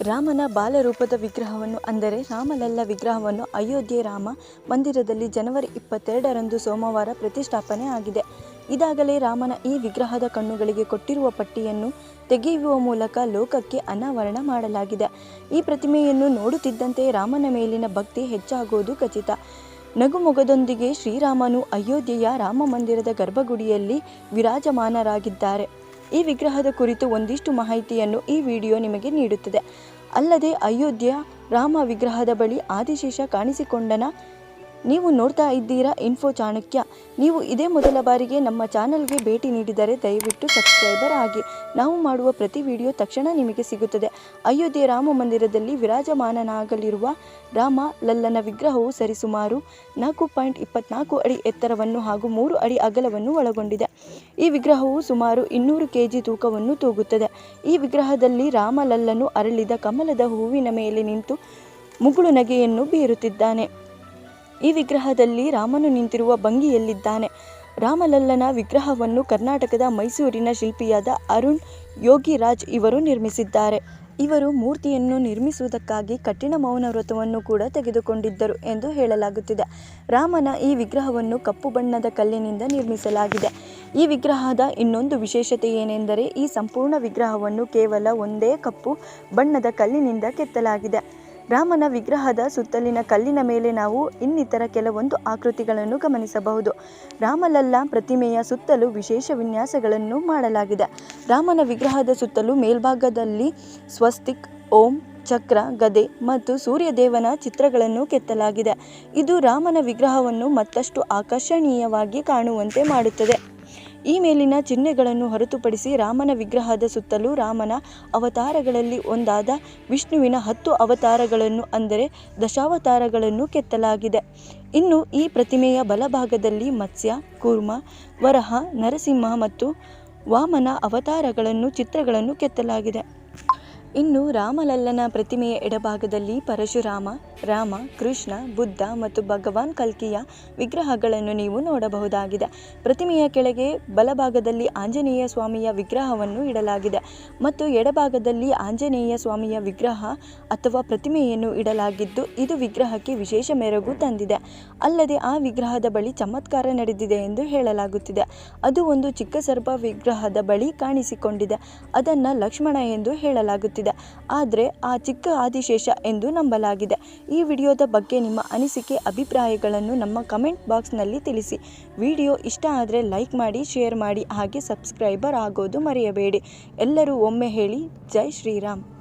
ರಾಮನ ಬಾಲರೂಪದ ವಿಗ್ರಹವನ್ನು ಅಂದರೆ ರಾಮಲಲ್ಲ ವಿಗ್ರಹವನ್ನು ಅಯೋಧ್ಯೆ ರಾಮ ಮಂದಿರದಲ್ಲಿ ಜನವರಿ ಇಪ್ಪತ್ತೆರಡರಂದು ಸೋಮವಾರ ಪ್ರತಿಷ್ಠಾಪನೆ ಆಗಿದೆ. ಇದಾಗಲೇ ರಾಮನ ಈ ವಿಗ್ರಹದ ಕಣ್ಣುಗಳಿಗೆ ಕೊಟ್ಟಿರುವ ಪಟ್ಟಿಯನ್ನು ತೆಗೆಯುವ ಮೂಲಕ ಲೋಕಕ್ಕೆ ಅನಾವರಣ ಮಾಡಲಾಗಿದೆ. ಈ ಪ್ರತಿಮೆಯನ್ನು ನೋಡುತ್ತಿದ್ದಂತೆ ರಾಮನ ಮೇಲಿನ ಭಕ್ತಿ ಹೆಚ್ಚಾಗುವುದು ಖಚಿತ. ನಗುಮೊಗದೊಂದಿಗೆ ಶ್ರೀರಾಮನು ಅಯೋಧ್ಯೆಯ ರಾಮ ಮಂದಿರದ ಗರ್ಭಗುಡಿಯಲ್ಲಿ ವಿರಾಜಮಾನರಾಗಿದ್ದಾರೆ. ಈ ವಿಗ್ರಹದ ಕುರಿತು ಒಂದಿಷ್ಟು ಮಾಹಿತಿಯನ್ನು ಈ ವಿಡಿಯೋ ನಿಮಗೆ ನೀಡುತ್ತದೆ. ಅಲ್ಲದೆ ಅಯೋಧ್ಯೆ ರಾಮ ವಿಗ್ರಹದ ಬಳಿ ಆದಿಶೇಷ ಕಾಣಿಸಿಕೊಂಡನ ನೀವು ನೋಡ್ತಾ ಇದ್ದೀರಾ ಇನ್ಫೋ ಚಾಣಕ್ಯ. ನೀವು ಇದೇ ಮೊದಲ ಬಾರಿಗೆ ನಮ್ಮ ಚಾನಲ್ಗೆ ಭೇಟಿ ನೀಡಿದರೆ ದಯವಿಟ್ಟು ಸಬ್ಸ್ಕ್ರೈಬರ್ ಆಗಿ. ನಾವು ಮಾಡುವ ಪ್ರತಿ ವಿಡಿಯೋ ತಕ್ಷಣ ನಿಮಗೆ ಸಿಗುತ್ತದೆ. ಅಯೋಧ್ಯೆ ರಾಮ ಮಂದಿರದಲ್ಲಿ ವಿರಾಜಮಾನನಾಗಲಿರುವ ರಾಮ ಲಲ್ಲನ ವಿಗ್ರಹವು ಸರಿಸುಮಾರು ನಾಲ್ಕು ಪಾಯಿಂಟ್ ಇಪ್ಪತ್ನಾಲ್ಕು ಅಡಿ ಎತ್ತರವನ್ನು ಹಾಗೂ ಮೂರು ಅಡಿ ಅಗಲವನ್ನು ಒಳಗೊಂಡಿದೆ. ಈ ವಿಗ್ರಹವು ಸುಮಾರು ಇನ್ನೂರು ಕೆಜಿ ತೂಕವನ್ನು ತೂಗುತ್ತದೆ. ಈ ವಿಗ್ರಹದಲ್ಲಿ ರಾಮಲಲ್ಲನು ಅರಳಿದ ಕಮಲದ ಹೂವಿನ ಮೇಲೆ ನಿಂತು ಮುಗುಳು ನಗೆಯನ್ನು ಬೀರುತ್ತಿದ್ದಾನೆ. ಈ ವಿಗ್ರಹದಲ್ಲಿ ರಾಮನು ನಿಂತಿರುವ ಭಂಗಿಯಲ್ಲಿದ್ದಾನೆ. ರಾಮಲಲ್ಲನ ವಿಗ್ರಹವನ್ನು ಕರ್ನಾಟಕದ ಮೈಸೂರಿನ ಶಿಲ್ಪಿಯಾದ ಅರುಣ್ ಯೋಗಿರಾಜ್ ಇವರು ನಿರ್ಮಿಸಿದ್ದಾರೆ. ಇವರು ಮೂರ್ತಿಯನ್ನು ನಿರ್ಮಿಸುವುದಕ್ಕಾಗಿ ಕಠಿಣ ಮೌನ ವ್ರತವನ್ನು ಕೂಡ ತೆಗೆದುಕೊಂಡಿದ್ದರು ಎಂದು ಹೇಳಲಾಗುತ್ತಿದೆ. ರಾಮನ ಈ ವಿಗ್ರಹವನ್ನು ಕಪ್ಪು ಬಣ್ಣದ ಕಲ್ಲಿನಿಂದ ನಿರ್ಮಿಸಲಾಗಿದೆ. ಈ ವಿಗ್ರಹದ ಇನ್ನೊಂದು ವಿಶೇಷತೆ ಏನೆಂದರೆ ಈ ಸಂಪೂರ್ಣ ವಿಗ್ರಹವನ್ನು ಕೇವಲ ಒಂದೇ ಕಪ್ಪು ಬಣ್ಣದ ಕಲ್ಲಿನಿಂದ ಕೆತ್ತಲಾಗಿದೆ. ರಾಮನ ವಿಗ್ರಹದ ಸುತ್ತಲಿನ ಕಲ್ಲಿನ ಮೇಲೆ ನಾವು ಇನ್ನಿತರ ಕೆಲವೊಂದು ಆಕೃತಿಗಳನ್ನು ಗಮನಿಸಬಹುದು. ರಾಮಲಲ್ಲ ಪ್ರತಿಮೆಯ ಸುತ್ತಲೂ ವಿಶೇಷ ವಿನ್ಯಾಸಗಳನ್ನು ಮಾಡಲಾಗಿದೆ. ರಾಮನ ವಿಗ್ರಹದ ಸುತ್ತಲೂ ಮೇಲ್ಭಾಗದಲ್ಲಿ ಸ್ವಸ್ತಿಕ್, ಓಂ, ಚಕ್ರ, ಗದೆ ಮತ್ತು ಸೂರ್ಯದೇವನ ಚಿತ್ರಗಳನ್ನು ಕೆತ್ತಲಾಗಿದೆ. ಇದು ರಾಮನ ವಿಗ್ರಹವನ್ನು ಮತ್ತಷ್ಟು ಆಕರ್ಷಣೀಯವಾಗಿ ಕಾಣುವಂತೆ ಮಾಡುತ್ತದೆ. ಈ ಮೇಲಿನ ಚಿಹ್ನೆಗಳನ್ನು ಹೊರತುಪಡಿಸಿ ರಾಮನ ವಿಗ್ರಹದ ಸುತ್ತಲೂ ರಾಮನ ಅವತಾರಗಳಲ್ಲಿ ಒಂದಾದ ವಿಷ್ಣುವಿನ ಹತ್ತು ಅವತಾರಗಳನ್ನು ಅಂದರೆ ದಶಾವತಾರಗಳನ್ನು ಕೆತ್ತಲಾಗಿದೆ. ಇನ್ನು ಈ ಪ್ರತಿಮೆಯ ಬಲಭಾಗದಲ್ಲಿ ಮತ್ಸ್ಯ, ಕೂರ್ಮ, ವರಹ, ನರಸಿಂಹ ಮತ್ತು ವಾಮನ ಅವತಾರಗಳನ್ನು ಚಿತ್ರಗಳನ್ನು ಕೆತ್ತಲಾಗಿದೆ. ಇನ್ನು ರಾಮಲಲ್ಲನ ಪ್ರತಿಮೆಯ ಎಡಭಾಗದಲ್ಲಿ ಪರಶುರಾಮ ರಾಮ, ಕೃಷ್ಣ, ಬುದ್ಧ ಮತ್ತು ಭಗವಾನ್ ಕಲ್ಕಿಯ ವಿಗ್ರಹಗಳನ್ನು ನೀವು ನೋಡಬಹುದಾಗಿದೆ. ಪ್ರತಿಮೆಯ ಕೆಳಗೆ ಬಲಭಾಗದಲ್ಲಿ ಆಂಜನೇಯ ಸ್ವಾಮಿಯ ವಿಗ್ರಹವನ್ನು ಇಡಲಾಗಿದೆ ಮತ್ತು ಎಡಭಾಗದಲ್ಲಿ ಆಂಜನೇಯ ಸ್ವಾಮಿಯ ವಿಗ್ರಹ ಅಥವಾ ಪ್ರತಿಮೆಯನ್ನು ಇಡಲಾಗಿದ್ದು, ಇದು ವಿಗ್ರಹಕ್ಕೆ ವಿಶೇಷ ಮೆರುಗು ತಂದಿದೆ. ಅಲ್ಲದೆ ಆ ವಿಗ್ರಹದ ಬಳಿ ಚಮತ್ಕಾರ ನಡೆದಿದೆ ಎಂದು ಹೇಳಲಾಗುತ್ತಿದೆ. ಅದು ಒಂದು ಚಿಕ್ಕ ಸರ್ಪ ವಿಗ್ರಹದ ಬಳಿ ಕಾಣಿಸಿಕೊಂಡಿದೆ. ಅದನ್ನು ಲಕ್ಷ್ಮಣ ಎಂದು ಹೇಳಲಾಗುತ್ತಿದೆ. ಆದರೆ ಆ ಚಿಕ್ಕ ಆದಿಶೇಷ ಎಂದು ನಂಬಲಾಗಿದೆ. ಈ ವಿಡಿಯೋದ ಬಗ್ಗೆ ನಿಮ್ಮ ಅನಿಸಿಕೆ, ಅಭಿಪ್ರಾಯಗಳನ್ನು ನಮ್ಮ ಕಮೆಂಟ್ ಬಾಕ್ಸ್ನಲ್ಲಿ ತಿಳಿಸಿ. ವಿಡಿಯೋ ಇಷ್ಟ ಆದರೆ ಲೈಕ್ ಮಾಡಿ, ಶೇರ್ ಮಾಡಿ, ಹಾಗೆ ಸಬ್ಸ್ಕ್ರೈಬರ್ ಆಗೋದು ಮರೆಯಬೇಡಿ. ಎಲ್ಲರೂ ಒಮ್ಮೆ ಹೇಳಿ, ಜೈ ಶ್ರೀರಾಮ್.